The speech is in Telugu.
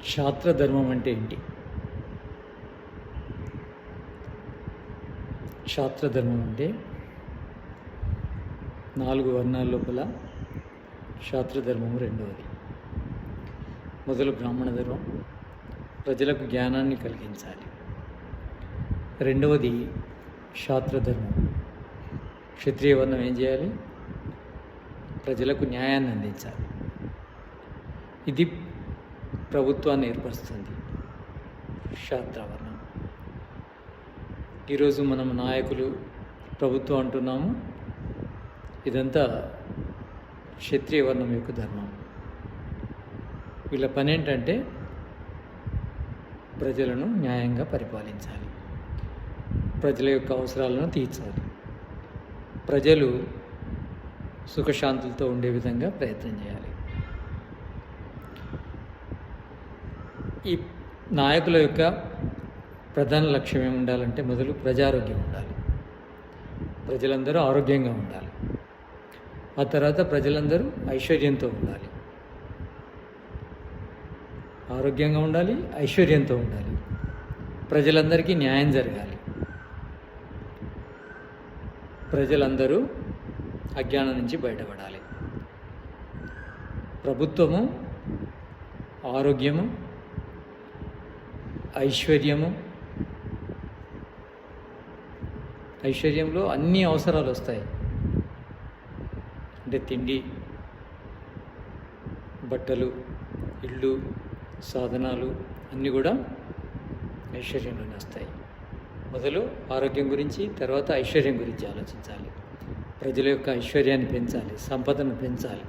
క్షాత్రధర్మం అంటే ఏంటి? క్షాత్రధర్మం అంటే నాలుగు వర్ణాల లోపల క్షాత్రధర్మము రెండవది. మొదలు బ్రాహ్మణ ధర్మం ప్రజలకు జ్ఞానాన్ని కలిగించాలి. రెండవది క్షాత్రధర్మం. క్షత్రియ వర్ణం ఏం చేయాలి? ప్రజలకు న్యాయాన్ని అందించాలి. ఇది ప్రభుత్వాన్ని ఏర్పరుస్తుంది. క్షాత్రవర్ణం ఈరోజు మనం నాయకులు ప్రభుత్వం అంటున్నాము. ఇదంతా క్షత్రియ వర్ణం యొక్క ధర్మం. వీళ్ళ పని ఏంటంటే ప్రజలను న్యాయంగా పరిపాలించాలి. ప్రజల యొక్క అవసరాలను తీర్చాలి. ప్రజలు సుఖశాంతులతో ఉండే విధంగా ప్రయత్నం చేయాలి. ఈ నాయకుల యొక్క ప్రధాన లక్ష్యం ఏమి ఉండాలంటే మొదలు ప్రజారోగ్యం ఉండాలి. ప్రజలందరూ ఆరోగ్యంగా ఉండాలి. ఆ తర్వాత ప్రజలందరూ ఐశ్వర్యంతో ఉండాలి. ఆరోగ్యంగా ఉండాలి ఐశ్వర్యంతో ఉండాలి. ప్రజలందరికీ న్యాయం జరగాలి. ప్రజలందరూ అజ్ఞానం నుంచి బయటపడాలి. ప్రభుత్వము ఆరోగ్యము ఐశ్వర్యము. ఐశ్వర్యంలో అన్ని అవసరాలు వస్తాయి. అంటే తిండి బట్టలు ఇళ్ళు సాధనాలు అన్నీ కూడా ఐశ్వర్యంలోనే వస్తాయి. మొదలు ఆరోగ్యం గురించి తర్వాత ఐశ్వర్యం గురించి ఆలోచించాలి. ప్రజల యొక్క ఐశ్వర్యాన్ని పెంచాలి సంపదను పెంచాలి.